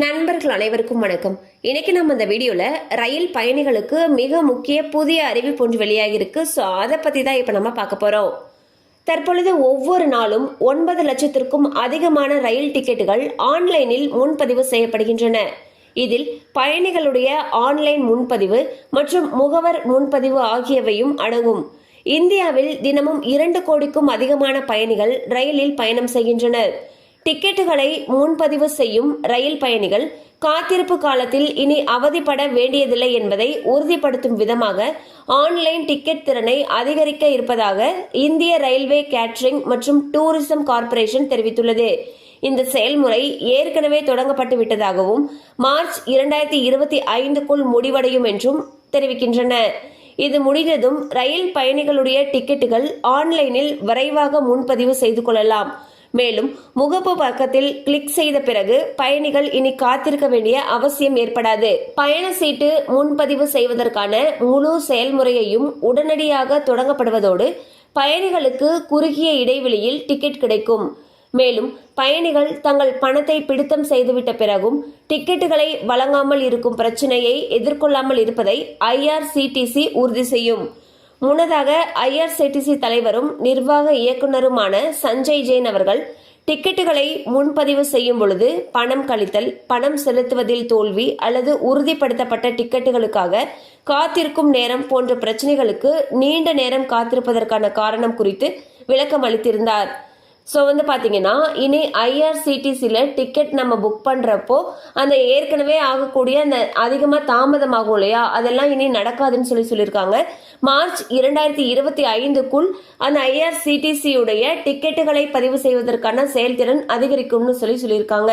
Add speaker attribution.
Speaker 1: நண்பர்கள் அனைவருக்கும் வணக்கம். இன்னைக்கு நம்ம இந்த வீடியோல ரயில் பயணிகளுக்கு மிக முக்கிய புதிய அறிவிப்பு ஒன்று வெளியாகிருக்கு ஸோ அதை பத்தி தான் இப்போ நம்ம பார்க்க போறோம். தற்பொழுது ஒவ்வொரு நாளும் ஒன்பது லட்சத்திற்கும் அதிகமான ரயில் டிக்கெட்டுகள் ஆன்லைனில் முன்பதிவு செய்யப்படுகின்றன. இதில் பயணிகளுடைய ஆன்லைன் முன்பதிவு மற்றும் முகவர் முன்பதிவு ஆகியவையும் அடங்கும். இந்தியாவில் தினமும் இரண்டு கோடிக்கும் அதிகமான பயணிகள் ரயிலில் பயணம் செய்கின்றனர். டிக்கெட்டுகளை முன்பதிவு செய்யும் ரயில் பயணிகள் காத்திருப்பு காலத்தில் இனி அவதிப்பட வேண்டியதில்லை என்பதை உறுதிப்படுத்தும் விதமாக ஆன்லைன் டிக்கெட் திறனை அதிகரிக்க இருப்பதாக இந்திய ரயில்வே கேட்டரிங் மற்றும் டூரிசம் கார்ப்பரேஷன் தெரிவித்துள்ளது. இந்த செயல்முறை ஏற்கனவே தொடங்கப்பட்டு விட்டதாகவும் மார்ச் இரண்டாயிரத்தி இருபத்தி ஐந்துக்குள் முடிவடையும் என்றும் தெரிவிக்கின்றன. இது முடிந்ததும் ரயில் பயணிகளுடைய டிக்கெட்டுகள் ஆன்லைனில் விரைவாக முன்பதிவு செய்து கொள்ளலாம். மேலும் முகப்பு பக்கத்தில் கிளிக் செய்த பிறகு பயணிகள் இனி காத்திருக்க வேண்டிய அவசியம் ஏற்படாது. பயண சீட்டு முன்பதிவு செய்வதற்கான முழு செயல்முறையையும் உடனடியாக தொடங்கப்படுவதோடு பயணிகளுக்கு குறுகிய இடைவெளியில் டிக்கெட் கிடைக்கும். மேலும் பயணிகள் தங்கள் பணத்தை பிடித்தம் செய்துவிட்ட பிறகும் டிக்கெட்டுகளை வழங்காமல் இருக்கும் பிரச்சனையை எதிர்கொள்ளாமல் இருப்பதை ஐஆர்சிடிசி உறுதி செய்யும். முன்னதாக ஐஆர்சிடிசி தலைவரும் நிர்வாக இயக்குனருமான சஞ்சய் ஜெயின் அவர்கள் டிக்கெட்டுகளை முன்பதிவு செய்யும் பொழுது பணம் கழித்தல் பணம் செலுத்துவதில் தோல்வி அல்லது உறுதிப்படுத்தப்பட்ட டிக்கெட்டுகளுக்காக காத்திருக்கும் நேரம் போன்ற பிரச்சனைகளுக்கு நீண்ட நேரம் காத்திருப்பதற்கான காரணம் குறித்து விளக்கம் அளித்திருந்தார் ஸோ வந்து பார்த்தீங்கன்னா இனி ஐஆர்சிடிசியில் டிக்கெட் நம்ம புக் பண்ணுறப்போ அந்த ஏற்கனவே ஆகக்கூடிய அந்த அதிகமாக தாமதமாகும் இல்லையா? அதெல்லாம் இனி நடக்காதுன்னு சொல்லி சொல்லியிருக்காங்க. மார்ச் இரண்டாயிரத்தி இருபத்தி ஐந்துக்குள் அந்த ஐஆர்சிடிசியுடைய டிக்கெட்டுகளை பதிவு செய்வதற்கான செயல்திறன் அதிகரிக்கும்னு சொல்லி சொல்லியிருக்காங்க.